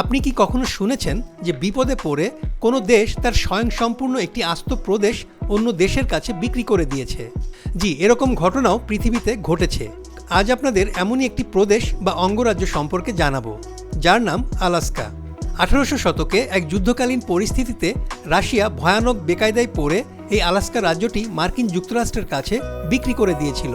আপনি কি কখনো শুনেছেন যে বিপদে পড়ে কোনো দেশ তার স্বয়ংসম্পূর্ণ একটি আস্ত প্রদেশ অন্য দেশের কাছে বিক্রি করে দিয়েছে? জি, এরকম ঘটনাও পৃথিবীতে ঘটেছে। আজ আপনাদের এমনই একটি প্রদেশ বা অঙ্গরাজ্য সম্পর্কে জানাব, যার নাম আলাস্কা। আঠারোশো শতকে এক যুদ্ধকালীন পরিস্থিতিতে রাশিয়া ভয়ানক বেকায়দায় পড়ে এই আলাস্কা রাজ্যটি মার্কিন যুক্তরাষ্ট্রের কাছে বিক্রি করে দিয়েছিল।